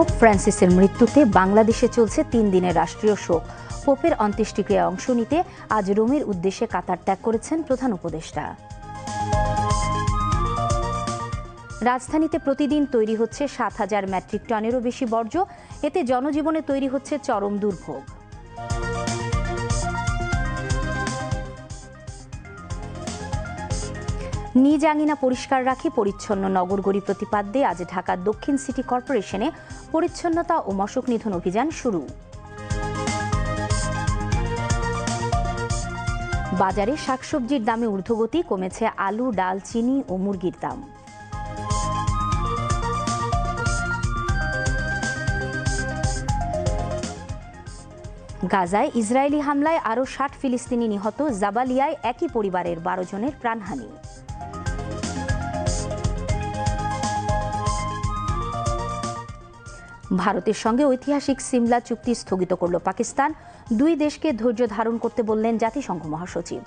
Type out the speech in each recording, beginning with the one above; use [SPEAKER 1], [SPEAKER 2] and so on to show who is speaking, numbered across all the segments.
[SPEAKER 1] Pope ফ্রান্সিসের মৃত্যুতে বাংলাদেশে চলছে তিন দিনের রাষ্ট্রীয় শোক। পোপের অন্ত্যেষ্টিক্রিয়ায় অংশ নিতে আজ রোমের উদ্দেশ্যে কাতার ত্যাগ করেছেন প্রধান উপদেষ্টা। রাজধানীতে প্রতিদিন তৈরি হচ্ছে সাত হাজার মেট্রিক টনেরও বেশি বর্জ্য। এতে জনজীবনে তৈরি হচ্ছে চরম দুর্ভোগ। নিজ আঙিনা পরিষ্কার রাখি পরিচ্ছন্ন নগরগড়ি প্রতিপাদ্যে আজ ঢাকার দক্ষিণ সিটি কর্পোরেশনে পরিচ্ছন্নতা ও মশক নিধন অভিযান শুরু। বাজারে শাকসবজির দামে ঊর্ধ্বগতি, কমেছে আলু, ডাল, চিনি ও মুরগির দাম। গাজায় ইসরায়েলি হামলায় আরও ষাট ফিলিস্তিনি নিহত জাবালিয়ায় একই পরিবারের বারো জনের প্রাণহানি। ভারতের সঙ্গে ঐতিহাসিক সিমলা চুক্তি স্থগিত করল পাকিস্তান। দুই দেশকে ধৈর্য ধারণ করতে বললেন জাতিসংঘ মহাসচিব।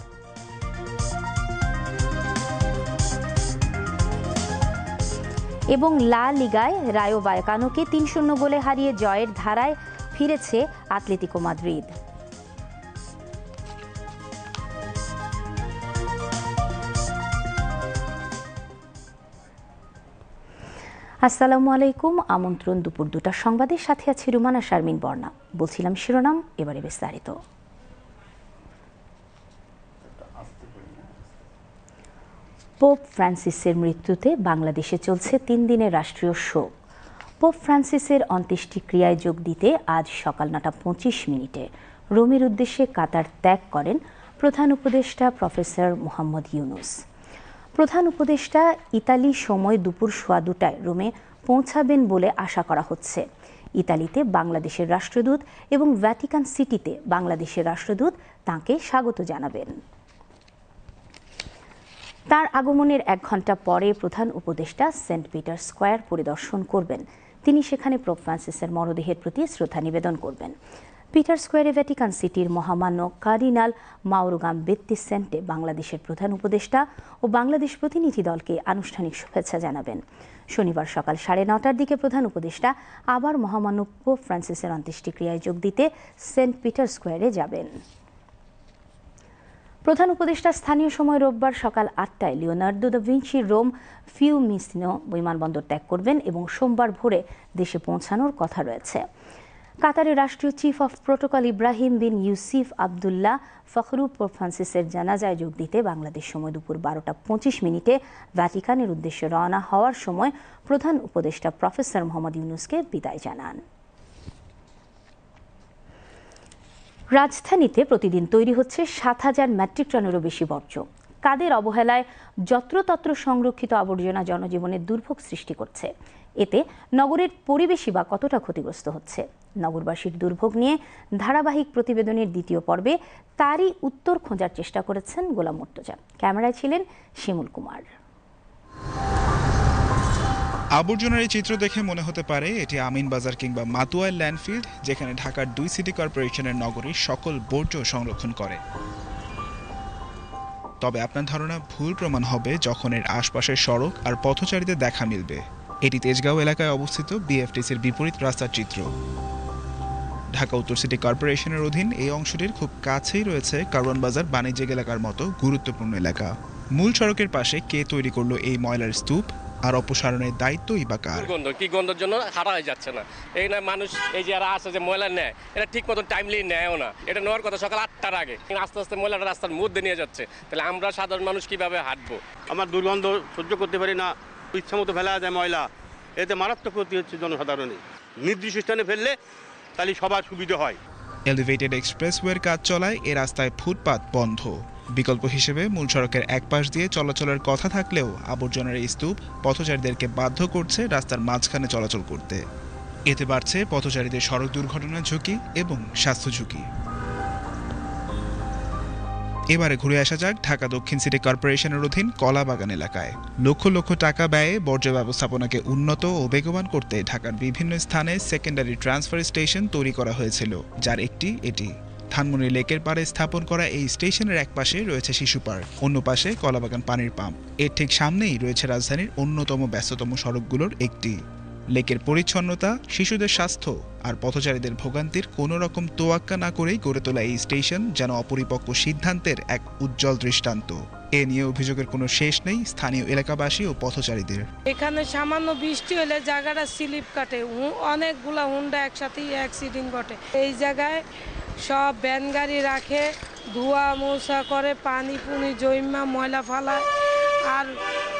[SPEAKER 1] এবং লা লিগায় রায়ো বায়কানোকে তিন শূন্য গোলে হারিয়ে জয়ের ধারায় ফিরেছে আতলেতিকো মাদ্রিদ। আসসালামু আলাইকুম। আমন্ত্রণ দুপুর দুটার সংবাদের সাথে আছি রুমানা শারমিন বর্ণা বলছিলাম শিরোনাম, এবারে বিস্তারিত। পোপ ফ্রান্সিসের মৃত্যুতে বাংলাদেশে চলছে তিন দিনের রাষ্ট্রীয় শোক। পোপ ফ্রান্সিসের অন্ত্যেষ্টিক্রিয়ায় যোগ দিতে আজ সকাল নটা পঁচিশ মিনিটে রোমের উদ্দেশ্যে কাতার ত্যাগ করেন প্রধান উপদেষ্টা প্রফেসর মোহাম্মদ ইউনুস। প্রধান উপদেষ্টা ইতালি সময় দুপুর সোয়া দুটায় রোমে পৌঁছাবেন বলে আশা করা হচ্ছে। ইতালিতে বাংলাদেশের রাষ্ট্রদূত এবং ভ্যাটিকান সিটিতে বাংলাদেশের রাষ্ট্রদূত তাঁকে স্বাগত জানাবেন। তার আগমনের এক ঘণ্টা পরে প্রধান উপদেষ্টা সেন্ট পিটার স্কোয়ার পরিদর্শন করবেন। তিনি সেখানে পোপ ফ্রান্সিসের মরদেহের প্রতি শ্রদ্ধা নিবেদন করবেন। পিটার স্কোয়ারে ভ্যাটিকান সিটির মহামান্য কার্ডিনাল মাউরুগাম বেত্তিসেন্টে বাংলাদেশের প্রধান উপদেষ্টা ও বাংলাদেশ প্রতিনিধি দলকে আনুষ্ঠানিক শুভেচ্ছা জানাবেন। শনিবার সকাল সাড়ে নটার দিকে প্রধান উপদেষ্টা আবার মহামান্য পোপ ফ্রান্সিসের অন্ত্যেষ্টিক্রিয়ায় যোগ দিতে সেন্ট পিটার স্কোয়ারে যাবেন। প্রধান উপদেষ্টা স্থানীয় সময় রোববার সকাল আটটায় Leonardo da Vinci Rome Fiumicino বিমানবন্দর ত্যাগ করবেন এবং সোমবার ভোরে দেশে পৌঁছানোর কথা রয়েছে। কাতারের রাষ্ট্রীয় chief of protocol Ibrahim bin Yousif Abdullah Fakhroo ফ্রান্সিসের জানাজায় যোগ দিতে বাংলাদেশ সময় দুপুর বারোটা পঁচিশ মিনিটে ভ্যাটিকানের উদ্দেশ্যে রওনা হওয়ার সময় প্রধান উপদেষ্টা প্রফেসর মোহাম্মদ ইউনুসকে বিদায় জানান। রাজধানীতে প্রতিদিন তৈরি হচ্ছে সাত হাজার মেট্রিক টনেরও বেশি বর্জ্য। কাদের অবহেলায় যত্রতত্র সংরক্ষিত আবর্জনা জনজীবনে দুর্ভোগ সৃষ্টি করছে। এতে নগরের পরিবেশই বা কতটা ক্ষতিগ্রস্ত হচ্ছে? নগরবাসীর দুর্ভোগ নিয়ে ধারাবাহিক প্রতিবেদনের দ্বিতীয় পর্বে তারই উত্তর খোঁজার চেষ্টা করেছেন গোলাম মুর্তজা। ক্যামেরায় ছিলেন শিমুল কুমার।
[SPEAKER 2] আবর্জনার এই চিত্র দেখে মনে হতে পারে এটি আমিন বাজার কিংবা মাতুয়াইল ল্যান্ডফিল্ড, যেখানে ঢাকার দুই সিটি কর্পোরেশনের নগরীর সকল বর্জ্য সংরক্ষণ করে। তবে আপনার ধারণা ভুল প্রমাণ হবে যখন এর আশপাশের সড়ক আর পথচারীদের দেখা মিলবে। এটি তেজগাঁও এলাকায় অবস্থিত বিএফটিসির বিপরীত রাস্তার চিত্র। ঢাকা উত্তর সিটি কর্পোরেশনের অধীন এই অংশটির খুব কাছেই রয়েছে কারওয়ান বাজার বাণিজ্যিক এলাকার মতো গুরুত্বপূর্ণ এলাকা। মূল সড়কের পাশে কে তৈরি করল এই ময়লার স্তূপ? আর অপসারণের দায়িত্বই বা কার?
[SPEAKER 3] গন্ধ? কি গন্ধের জন্য হারা হয়ে যাচ্ছে না। এই না মানুষ এই যে যারা আসে যে ময়লা নেয় এটা ঠিক মতো টাইমলি নেয়ও না। এটা নেওয়ার কথা সকাল আটটার আগে। আস্তে আস্তে ময়লাটা রাস্তার মধ্যে নিয়ে যাচ্ছে। তাহলে আমরা সাধারণ মানুষ কীভাবে হাঁটবো?
[SPEAKER 4] আমার দুর্গন্ধ সহ্য করতে পারি না। ইচ্ছা মতো ফেলা যায় ময়লা। এতে মারাত্মক ক্ষতি হচ্ছে জনসাধারণের। নির্দিষ্ট স্থানে ফেললে তাহলে সবার সুবিধা হয়।
[SPEAKER 2] এলিভেটেড এক্সপ্রেসওয়ের কাজ চলায় এ রাস্তায় ফুটপাত বন্ধ। বিকল্প হিসেবে মূল সড়কের এক পাশ দিয়ে চলাচলের কথা থাকলেও আবর্জনার স্তূপ পথচারীদেরকে বাধ্য করছে রাস্তার মাঝখানে চলাচল করতে। এতে বাড়ছে পথচারীদের সড়ক দুর্ঘটনার ঝুঁকি এবং স্বাস্থ্য ঝুঁকি। এবারে ঘুরে আসা যাক ঢাকা দক্ষিণ সিটি কর্পোরেশনের অধীন কলাবাগান এলাকায়। লক্ষ লক্ষ টাকা ব্যয়ে বর্জ্য ব্যবস্থাপনাকে উন্নত ও বেগবান করতে ঢাকার বিভিন্ন স্থানে সেকেন্ডারি ট্রান্সফার স্টেশন তৈরি করা হয়েছিল, যার একটি এটি। ধানমন্ডি লেকের পাড়ে স্থাপন করা এই স্টেশনের এক পাশে রয়েছে শিশু পার্ক, অন্য পাশে কলাবাগান পানির পাম্প। এর ঠিক সামনেই রয়েছে রাজধানীর অন্যতম ব্যস্ততম সড়কগুলোর একটি। লেকের পরিচ্ছন্নতা, শিশুদের স্বাস্থ্য আর পথচারীদের ভোগান্তির কোনো রকম তোয়াক্কা না করেই গড়ে তোলা এই স্টেশন যেন অপরিপক্ক সিদ্ধান্তের এক উজ্জ্বল দৃষ্টান্ত। এ নিয়ে অভিযোগের কোনো শেষ নেই স্থানীয় এলাকাবাসী ও পথচারীদের।
[SPEAKER 5] এখানে সামান্য বৃষ্টি হলে জায়গাটা স্লিপ কাটে। অনেকগুলা হুন্ডা একসাথেই অ্যাক্সিডেন্ট ঘটে। এই জায়গায় সব ভ্যান গাড়ি রাখে, ধোয়া মোছা করে পানি পুনি জৈমা ময়লা ফালায় আর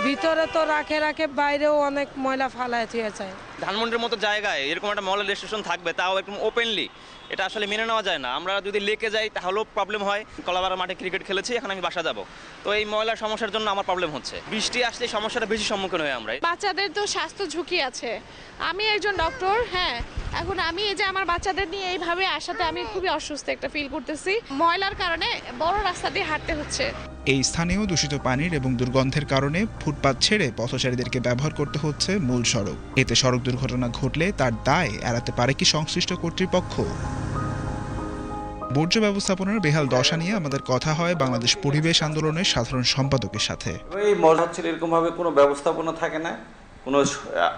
[SPEAKER 5] ভিতরে তো রাখে রাখে বাইরেও অনেক ময়লা ফালাই যায়।
[SPEAKER 6] ধানমন্ডির মতো জায়গায় এরকম একটা মলের রেজিস্ট্রেশন থাকবে তাও একদম ওপেনলি এটা আসলে মেনে নেওয়া যায় না। আমরা যদি লেকে যাই তাহলেও প্রবলেম হয়। কলাবাড়া মাঠে ক্রিকেট খেলেছি এখন আমি বাসা যাব। তো এই ময়লার সমস্যার জন্য আমার প্রবলেম হচ্ছে। বৃষ্টি আসলে সমস্যাটা বেশি সম্মুখীন হই আমরা।
[SPEAKER 7] বাচ্চাদের তো স্বাস্থ্য ঝুঁকি আছে। আমি একজন ডক্টর হ্যাঁ। এখন আমি এই যে আমার বাচ্চাদের নিয়ে এইভাবে আসাতে আমি খুবই অসুস্থ একটা ফিল করতেছি। ময়লার কারণে বড় রাস্তা দিয়ে হাঁটতে হচ্ছে।
[SPEAKER 2] এই স্থানীয় দূষিত পানির এবং দুর্গন্ধের কারণে ফুটপাত ছেড়ে পথচারীদেরকে ব্যবহার করতে হচ্ছে মূল সড়ক। এতে সড়ক দুর্ঘটনা ঘটলে তার দায় এড়াতে পারে কি সংশ্লিষ্ট কর্তৃপক্ষ? বর্জ্য ব্যবস্থাপনার বেহাল দশা নিয়ে আমাদের কথা হয় বাংলাদেশ পরিবেশ আন্দোলনের সাধারণ সম্পাদকের সাথে।
[SPEAKER 8] এই মল হচ্ছিল এরকমভাবে কোনো ব্যবস্থাপনা থাকে না? কোনো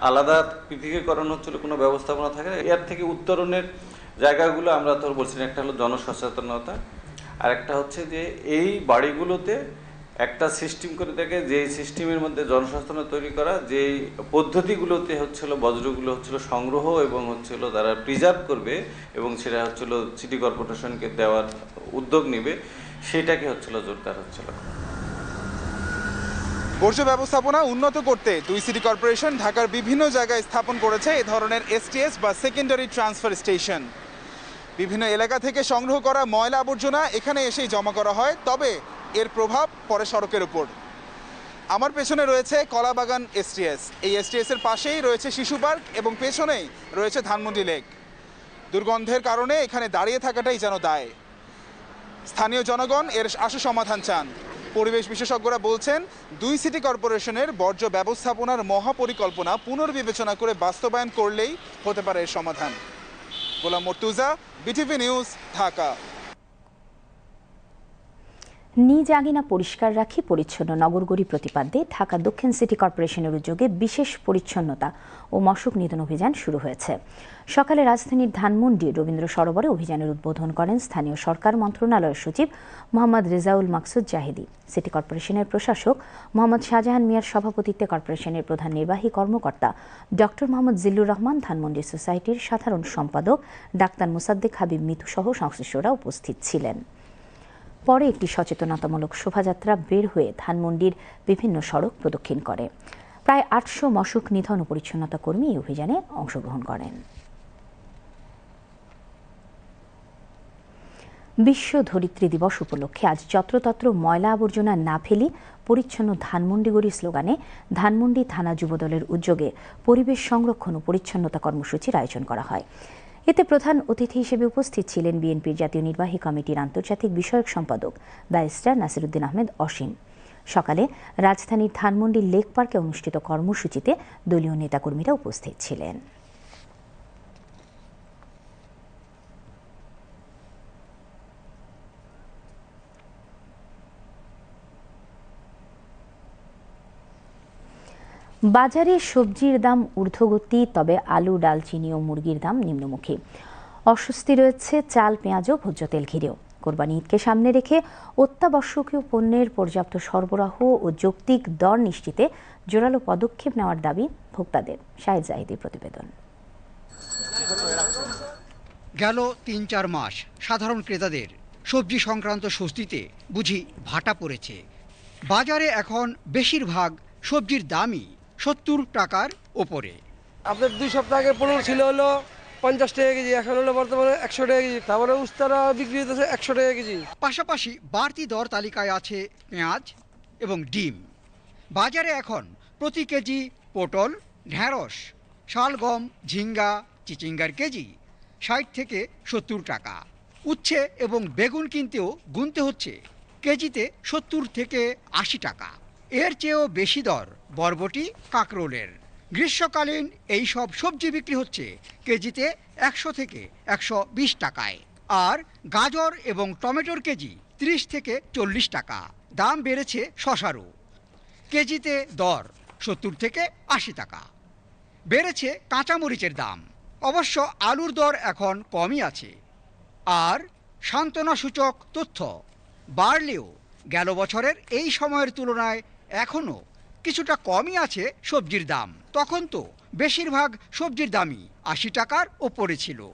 [SPEAKER 8] আলাদা পৃথকীকরণ হচ্ছিল কোনো ব্যবস্থাপনা থাকে না? এর থেকে উত্তরণের জায়গাগুলো আমরা তো বলছি একটা হলো জনসচেতনতা আর একটা হচ্ছে যে এই বাড়িগুলোতে একটা সিস্টেম করে দেখে যে সিস্টেমের মধ্যে জনসচেতনতা তৈরি করা যেই পদ্ধতিগুলোতে হচ্ছিল, বজ্রগুলো হচ্ছিল সংগ্রহ এবং হচ্ছিল তারা প্রিজার্ভ করবে এবং সেটা হচ্ছিল সিটি কর্পোরেশনকে দেওয়ার উদ্যোগ নেবে, সেটাকে হচ্ছিল জোরদার হচ্ছিল।
[SPEAKER 9] বর্জ্য ব্যবস্থাপনা উন্নত করতে দুই সিটি কর্পোরেশন ঢাকার বিভিন্ন জায়গায় স্থাপন করেছে এ ধরনের এসটিএস বা সেকেন্ডারি ট্রান্সফার স্টেশন বিভিন্ন এলাকা থেকে সংগ্রহ করা ময়লা আবর্জনা এখানে এসেই জমা করা হয়, তবে এর প্রভাব পরে সড়কের উপর। আমার পেছনে রয়েছে কলাবাগান এসটিএস এই এসটিএস এর পাশেই রয়েছে শিশু পার্ক এবং পেছনেই রয়েছে ধানমন্ডি লেক। দুর্গন্ধের কারণে এখানে দাঁড়িয়ে থাকাটাই যেন দায়। স্থানীয় জনগণ এর আশু সমাধান চান। পরিবেশ বিশেষজ্ঞরা বলছেন, দুই সিটি কর্পোরেশনের বর্জ্য ব্যবস্থাপনার মহাপরিকল্পনা পুনর্বিবেচনা করে বাস্তবায়ন করলেই হতে পারে এর সমাধান। Golam Murtoza, BTV news, Dhaka.
[SPEAKER 1] নিজ আঙিনা পরিষ্কার রাখি পরিচ্ছন্ন নগরগড়ি প্রতিপাদ্যে ঢাকা দক্ষিণ সিটি কর্পোরেশনের উদ্যোগে বিশেষ পরিচ্ছন্নতা ও মশক নিধন অভিযান শুরু হয়েছে। সকালে রাজধানীর ধানমন্ডি রবীন্দ্র সরোবরে অভিযানের উদ্বোধন করেন স্থানীয় সরকার মন্ত্রণালয়ের সচিব মোহাম্মদ রেজাউল মাকসুদ জাহিদি। সিটি কর্পোরেশনের প্রশাসক মোহাম্মদ শাহজাহান মিয়ার সভাপতিত্বে কর্পোরেশনের প্রধান নির্বাহী কর্মকর্তা ডক্টর মোহাম্মদ জিল্লুর রহমান, ধানমন্ডি সোসাইটির সাধারণ সম্পাদক ডাক্তার মুসাদ্দেক হাবিব মিতু সহ সংশ্লিষ্টরা উপস্থিত ছিলেন। পরে একটি সচেতনতামূলক শোভাযাত্রা বের হয়ে ধানমন্ডির বিভিন্ন সড়ক প্রদক্ষিণ করে। প্রায় আটশো মশক নিধন পরিচ্ছন্নতা কর্মী এই অভিযানে অংশগ্রহণ করেন। বিশ্ব ধরিত্রী দিবস উপলক্ষে আজ যত্রতত্র ময়লা আবর্জনা না ফেলি, পরিচ্ছন্ন ধানমন্ডি গড়ি স্লোগানে ধানমন্ডি থানা যুবদলের উদ্যোগে পরিবেশ সংরক্ষণ ও পরিচ্ছন্নতা কর্মসূচির আয়োজন করা হয়। এতে প্রধান অতিথি হিসেবে উপস্থিত ছিলেন বিএনপির জাতীয় নির্বাহী কমিটির আন্তর্জাতিক বিষয়ক সম্পাদক ব্যারিস্টার নাসিরুদ্দিন আহমেদ অসীম। সকালে রাজধানীর ধানমন্ডি লেক পার্কে অনুষ্ঠিত কর্মসূচিতে দলীয় নেতাকর্মীরা উপস্থিত ছিলেন। বাজারে সবজির দাম ঊর্ধ্বগতি, তবে আলু, ডালচিনি ও মুরগির দাম নিম্নমুখী। অস্বস্তি রয়েছে চাল, পেঁয়াজ ও ভোজ্য তেল ঘিরেও। কোরবানি ঈদকে সামনে রেখে অত্যাবশ্যকীয় পণ্যের পর্যাপ্ত সরবরাহ ও যৌক্তিক দর নিশ্চিতে জোরালো পদক্ষেপ নেওয়ার দাবি ভোক্তাদের। শাহেদ জাহিদির প্রতিবেদন।
[SPEAKER 10] গেল তিন চার মাস, সাধারণ ক্রেতাদের সবজি সংক্রান্ত স্বস্তিতে বুঝি ভাটা পড়েছে। বাজারে এখন বেশিরভাগ সবজির দামই সত্তর টাকার ওপরে।
[SPEAKER 5] আপনার দুই সপ্তাহ আগে পনেরো ছিল হলো পঞ্চাশ টাকা কেজি এখন হলো বর্তমানে একশো টাকা কেজি। তারপরে উস্তারা বিক্রি হতেছে একশো টাকা কেজি।
[SPEAKER 10] পাশাপাশি বাড়তি দর তালিকায় আছে পেঁয়াজ এবং ডিম। বাজারে এখন প্রতি কেজি পটল ঢ্যাঁড়স শালগম ঝিঙ্গা চিচিঙ্গার কেজি ষাট থেকে সত্তর টাকা। উচ্ছে এবং বেগুন কিনতেও গুনতে হচ্ছে কেজিতে সত্তর থেকে আশি টাকা। এর চেয়েও বেশি দর বরবটি, কাঁকরোলের। গ্রীষ্মকালীন এই সব সবজি বিক্রি হচ্ছে কেজিতে একশো থেকে একশো বিশ টাকায়। আর গাজর এবং টমেটোর কেজি ত্রিশ থেকে চল্লিশ টাকা। দাম বেড়েছে শশারও। কেজিতে দর সত্তর থেকে আশি টাকা। বেড়েছে কাঁচামরিচের দাম। অবশ্য আলুর দর এখন কমই আছে। আর সান্ত্বনাসূচক তথ্য, বাড়লেও গেল বছরের এই সময়ের তুলনায় এখনও কিছুটা কমই আছে সবজির দাম। তখন তো বেশিরভাগ সবজির দামই আশি টাকার ওপরে ছিল।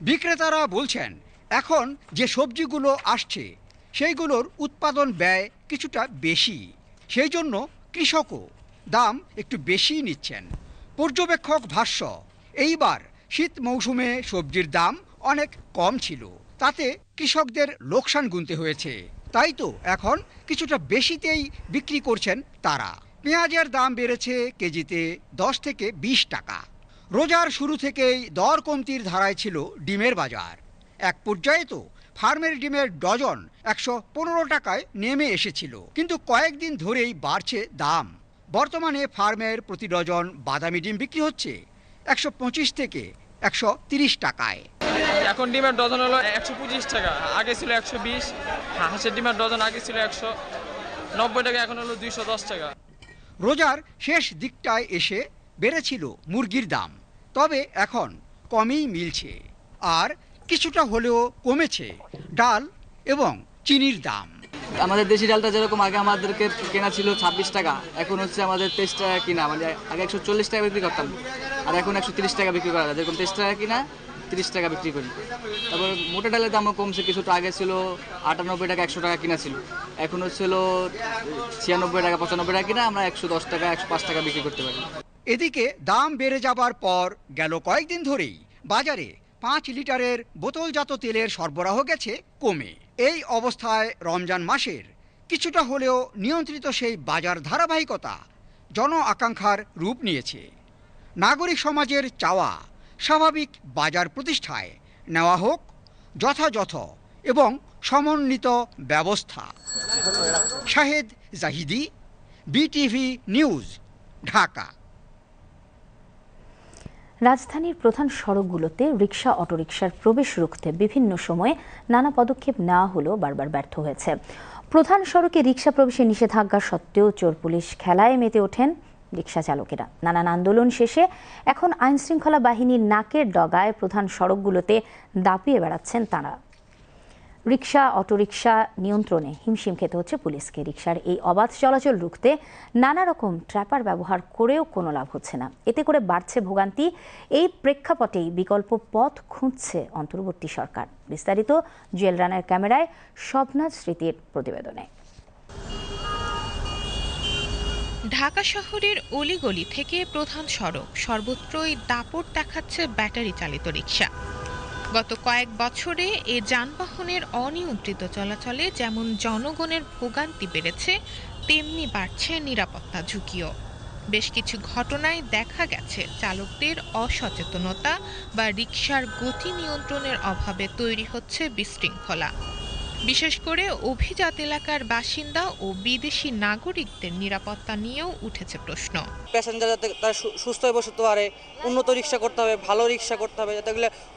[SPEAKER 10] বিক্রেতারা বলছেন, এখন যে সবজিগুলো আসছে, সেইগুলোর উৎপাদন ব্যয় কিছুটা বেশি। সেই জন্য কৃষকও দাম একটু বেশিই নিচ্ছেন। পর্যবেক্ষক ভাষ্য, এইবার শীত মৌসুমে সবজির দাম অনেক কম ছিল। তাতে কৃষকদের লোকসান গুনতে হয়েছে। তাই তো এখন কিছুটা বেশিতেই বিক্রি করছেন তারা। পেঁয়াজের দাম বেড়েছে কেজিতে দশ থেকে বিশ টাকা। রোজার শুরু থেকেই দর কমতির ধারায় ছিল ডিমের বাজার। এক পর্যায়ে তো ফার্মের ডিমের ডজন একশো পনেরো টাকায় নেমে এসেছিল। কিন্তু কয়েকদিন ধরেই বাড়ছে দাম। বর্তমানে ফার্মের প্রতি ডজন বাদামি ডিম বিক্রি হচ্ছে একশো পঁচিশ থেকে একশো টাকায়।
[SPEAKER 11] এখন ডিমের ডজন হলো একশো পঁচিশ টাকা আগে ছিল একশো বিশ হাঁসের ডিমের ডজন আগে ছিল একশো নব্বই টাকা এখন হলো দুইশো দশ টাকা।
[SPEAKER 10] রোজার শেষ দিকটায় এসে বেড়েছিল মুরগির দাম তবে এখন কমই মিলছে আর কিছুটা হলেও কমেছে ডাল এবং চিনির দাম।
[SPEAKER 12] আমাদের দেশি ডালটা যেরকম আগে আমাদেরকে কেনা ছিল ছাব্বিশ টাকা এখন হচ্ছে আমাদের তেইশ টাকা কিনা মানে আগে একশো চল্লিশ টাকা বিক্রি করতাম আর এখন একশো তিরিশ টাকা বিক্রি করা যায়। যেরকম তেইশ টাকা কিনা তিরিশ টাকা বিক্রি করি। তারপর মোটা ডালের দামও কমছে, কিছুটা আগে ছিল আটানব্বই টাকা, একশো টাকা কিনা ছিল। এখন ছিল ছিয়ানব্বই টাকা, পঁচানব্বই টাকা কিনা, আমরা একশো দশ টাকা, একশো পাঁচ টাকা বিক্রি করতে পারি।
[SPEAKER 10] এদিকে দাম বেড়ে যাবার পর গেল কয়েকদিন ধরেই বাজারে পাঁচ লিটারের বোতলজাত তেলের সরবরাহ গেছে কমে। এই অবস্থায় রমজান মাসের কিছুটা হলেও নিয়ন্ত্রিত সেই বাজার ধারাবাহিকতা জন আকাঙ্ক্ষার রূপ নিয়েছে। নাগরিক সমাজের চাওয়া স্বাভাবিক বাজার প্রতিষ্ঠায় নেওয়া হোক যথাযথ এবং সমন্বিত ব্যবস্থা। Shahed Jahidi, BTV news, Dhaka.
[SPEAKER 1] রাজধানীর প্রধান সড়কগুলোতে রিক্সা অটোরিকশার প্রবেশ রুখতে বিভিন্ন সময়ে নানা পদক্ষেপ নেওয়া হলেও বারবার ব্যর্থ হয়েছে। প্রধান সড়কে রিক্সা প্রবেশে নিষেধাজ্ঞা সত্ত্বেও চোর পুলিশ খেলায় মেতে ওঠেন। রিক্সা চালকেরা নানান আন্দোলন শেষে এখন আইনশৃঙ্খলা বাহিনীর নাকের ডগায় প্রধান সড়কগুলোতে দাপিয়ে বেড়াচ্ছেন তাঁরা। রিক্সা অটোরিকশা নিয়ন্ত্রণে হিমশিম খেতে হচ্ছে পুলিশকে। রিক্সার এই অবাধ চলাচল রুখতে নানা রকম ট্র্যাপার ব্যবহার করেও কোনো লাভ হচ্ছে না। এতে করে বাড়ছে ভোগান্তি। এই প্রেক্ষাপটেই বিকল্প পথ খুঁজছে অন্তর্বর্তী সরকার। বিস্তারিত জুয়েল রানার ক্যামেরায় স্বপ্নাথ স্মৃতির প্রতিবেদনে।
[SPEAKER 13] ঢাকা শহরের অলিগলি থেকে প্রধান সড়ক। সর্বত্রই দাপট দেখাচ্ছে ব্যাটারি চালিত রিক্সা গত কয়েক বছরে এ যানবাহনের অনিয়ন্ত্রিত চলাচলে যেমন জনগণের ভোগান্তি বেড়েছে, তেমনি বাড়ছে নিরাপত্তা ঝুঁকিও। বেশ কিছু ঘটনায় দেখা গেছে, চালকদের অসচেতনতা বা রিকশার গতি নিয়ন্ত্রণের অভাবে তৈরি হচ্ছে বিশৃঙ্খলা। বিশেষ করে অভিজাত এলাকার বাসিন্দা ও বিদেশি নাগরিকদের নিরাপত্তা নিয়েও উঠেছে প্রশ্ন।
[SPEAKER 14] প্যাসেঞ্জার যাতে তারা সুস্থ হয়ে বসতে পারে উন্নত রিক্সা করতে হবে ভালো রিক্সা করতে হবে যাতে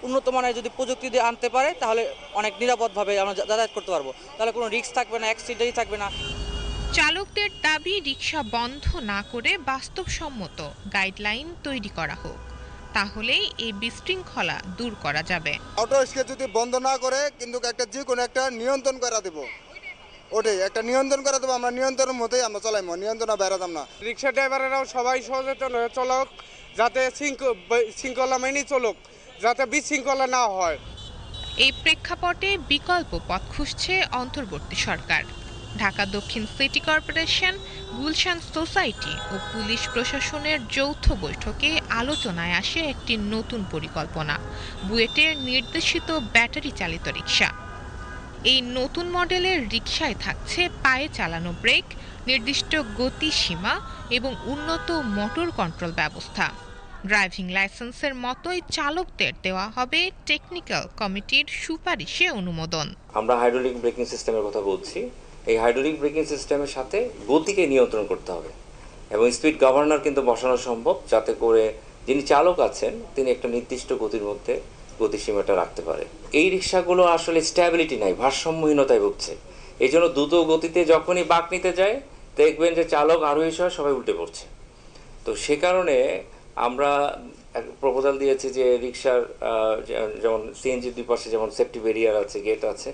[SPEAKER 14] উন্নত মানের যদি প্রযুক্তি দিয়ে আনতে পারে তাহলে অনেক নিরাপদভাবে আমরা যাতায়াত করতে পারব। তাহলে কোনো রিস্ক থাকবে না অ্যাক্সিডেন্টই থাকবে না।
[SPEAKER 13] চালকদের দাবি রিক্সা বন্ধ না করে বাস্তবসম্মত গাইডলাইন তৈরি করা হোক। তাহলেই এই বিশৃঙ্খলা দূর করা যাবে।
[SPEAKER 15] অটো রিক্সা যদি বন্ধ না করে কিন্তু একটা যে কোনো একটা নিয়ন্ত্রণ করা দেব। ওটাই একটা নিয়ন্ত্রণ করা দেবো আমরা নিয়ন্ত্রণের মধ্যেই আমরা চলাইমো নিয়ন্ত্রণ বেড়াতাম না।
[SPEAKER 16] রিক্সা ড্রাইভারেরাও সবাই সচেতন হয়ে চলক যাতে শৃঙ্খ- শৃঙ্খলা মেনে চলুক যাতে বিশৃঙ্খলা না হয়।
[SPEAKER 13] এই প্রেক্ষাপটে বিকল্প পথ খুঁজছে অন্তর্বর্তী সরকার। ঢাকা দক্ষিণ সিটি কর্পোরেশন, গুলশান সোসাইটি ও পুলিশ প্রশাসনের যৌথ বৈঠকে আলোচনায় আসে একটি নতুন পরিকল্পনা, বুয়েটের নির্দেশিত ব্যাটারি চালিত রিক্সা এই নতুন মডেলের রিক্সায় থাকছে পায়ে চালানো ব্রেক, নির্দিষ্ট গতিসীমা এবং উন্নত মোটর কন্ট্রোল ব্যবস্থা। ড্রাইভিং লাইসেন্সের মতোই চালকদের দেওয়া হবে টেকনিক্যাল কমিটির সুপারিশে অনুমোদন।
[SPEAKER 17] আমরা হাইড্রোলিক ব্রেকিং সিস্টেমের কথা বলছি। এই হাইড্রোলিক ব্রেকিং সিস্টেমের সাথে গতিকে নিয়ন্ত্রণ করতে হবে। এবং স্পিড গভর্নর কিন্তু বসানো সম্ভব, যাতে করে যিনি চালক আছেন, তিনি একটা নির্দিষ্ট গতির মধ্যে গতিসীমাটা রাখতে পারে। এই রিক্সাগুলো আসলে স্ট্যাবিলিটি নাই, ভারসাম্যহীনতায় ভুগছে। এই জন্য দ্রুত গতিতে যখনই বাঁক নিতে যায়, দেখবেন যে চালক আরোহী সহ সবাই উল্টে পড়ছে। তো সে কারণে আমরা প্রপোজাল দিয়েছি যে রিক্সার যেমন সিএনজির দুই পাশে যেমন সেফটি ব্যারিয়ার আছে গেট আছে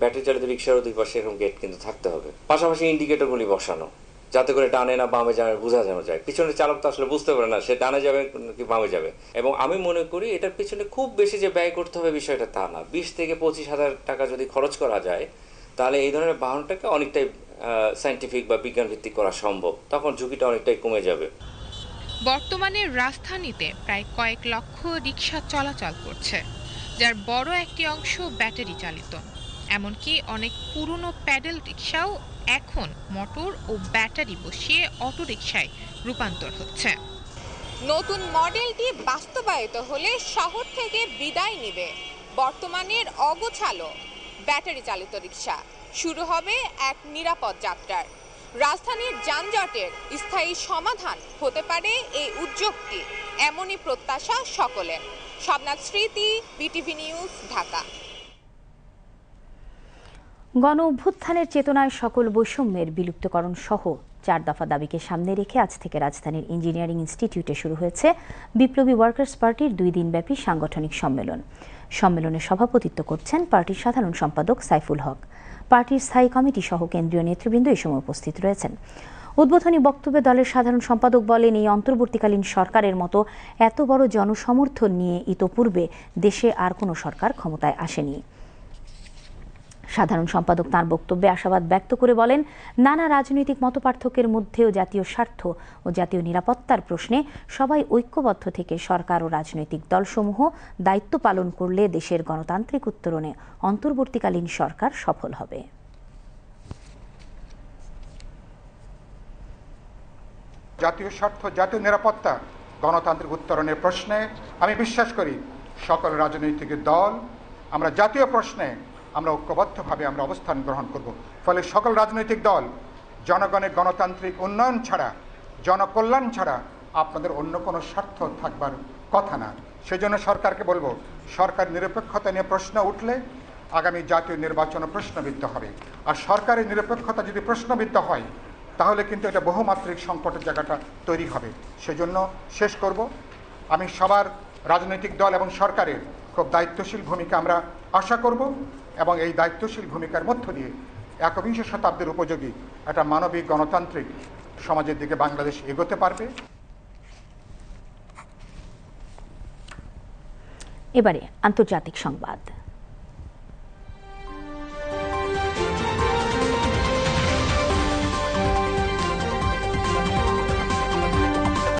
[SPEAKER 17] ব্যাটারি চালিত রিক্সারও দুই পাশে এরকম গেট কিন্তু থাকতে হবে। পাশাপাশি ইন্ডিকেটরগুলি বসানো, যাতে করে ডানে না বামে যাবে, বোঝা যেন যায়। পিছনে চালক তো আসলে বুঝতে পারে না, সে ডানে যাবে কি বামে যাবে। এবং আমি মনে করি এটার পিছনে খুব বেশি যে ব্যয় করতে হবে বিষয়টা তা না। বিশ থেকে পঁচিশ হাজার টাকা যদি খরচ করা যায়, তাহলে এই ধরনের বাহনটাকে অনেকটাই সাইন্টিফিক বা বিজ্ঞান ভিত্তিক করা সম্ভব। তখন ঝুঁকিটা অনেকটাই কমে যাবে।
[SPEAKER 13] বর্তমানে রাজধানীতে প্রায় কয়েক লক্ষ রিক্সা চলাচল করছে, যার বড় একটি অংশ ব্যাটারি চালিত। এমনকি অনেক পুরনো প্যাডেল রিক্সাও এখন মোটর ও ব্যাটারি বসিয়ে অটোরিকশায় রূপান্তর হচ্ছে।
[SPEAKER 18] নতুন মডেলটি বাস্তবায়িত হলে শহর থেকে বিদায় নেবে বর্তমানের অগোছালো ব্যাটারি চালিত রিক্সা শুরু হবে এক নিরাপদ যাত্রার। রাজধানীর যানজটের স্থায়ী সমাধান হতে পারে এই উদ্যোগটি, এমনই প্রত্যাশা সকলের। স্বপ্নাথ স্মৃতি, বিটিভি নিউজ, ঢাকা।
[SPEAKER 1] গণ অভ্যুত্থানের চেতনায় সকল বৈষম্যের বিলুপ্তকরণ সহ চার দফা দাবিকে সামনে রেখে আজ থেকে রাজধানীর ইঞ্জিনিয়ারিং ইনস্টিটিউটে শুরু হয়েছে বিপ্লবী ওয়ার্কার্স পার্টির দুই দিনব্যাপী সাংগঠনিক সম্মেলন। সম্মেলনে সভাপতিত্ব করছেন পার্টির সাধারণ সম্পাদক সাইফুল হক। পার্টির স্থায়ী কমিটি সহ কেন্দ্রীয় নেতৃবৃন্দ এই সময় উপস্থিত রয়েছেন। উদ্বোধনী বক্তব্যে দলের সাধারণ সম্পাদক বলেন, এই অন্তর্বর্তীকালীন সরকারের মতো এত বড় জনসমর্থন নিয়ে ইতোপূর্বে দেশে আর কোনো সরকার ক্ষমতায় আসেনি। সাধারণ সম্পাদক তার বক্তব্যে আশাবাদ ব্যক্ত করে বলেন, নানা রাজনৈতিক মতপার্থক্যের মধ্যেও জাতীয় স্বার্থ ও জাতীয় নিরাপত্তার প্রশ্নে সবাই ঐক্যবদ্ধ থেকে সরকার ও রাজনৈতিক দলসমূহ দায়িত্ব পালন করলে দেশের গণতান্ত্রিক উত্তরণে অন্তর্বর্তীকালীন সরকার সফল হবে।
[SPEAKER 19] জাতীয় স্বার্থ, জাতীয় নিরাপত্তা গণতান্ত্রিক উত্তরণের প্রশ্নে আমি বিশ্বাস করি, সকল রাজনৈতিক দল, আমরা জাতীয় প্রশ্নে আমরা ঐক্যবদ্ধভাবে আমরা অবস্থান গ্রহণ করব। ফলে সকল রাজনৈতিক দল, জনগণের গণতান্ত্রিক উন্নয়ন ছাড়া, জনকল্যাণ ছাড়া আপনাদের অন্য কোনো স্বার্থ থাকবার কথা না। সেজন্য সরকারকে বলব, সরকার নিরপেক্ষতা নিয়ে প্রশ্ন উঠলে আগামী জাতীয় নির্বাচন প্রশ্নবিদ্ধ হবে। আর সরকারের নিরপেক্ষতা যদি প্রশ্নবিদ্ধ হয়, তাহলে কিন্তু এটা বহুমাত্রিক সংকটের জায়গাটা তৈরি হবে। সেজন্য শেষ করব। আমি সবার রাজনৈতিক দল এবং সরকারের খুব দায়িত্বশীল ভূমিকা আমরা আশা করব। এবং এই দায়িত্বশীল ভূমিকার মধ্য দিয়ে একবিংশ শতাব্দীর উপযোগী একটা মানবিক গণতান্ত্রিক সমাজের দিকে বাংলাদেশ এগোতে পারবে।
[SPEAKER 1] এবারে আন্তর্জাতিক সংবাদ।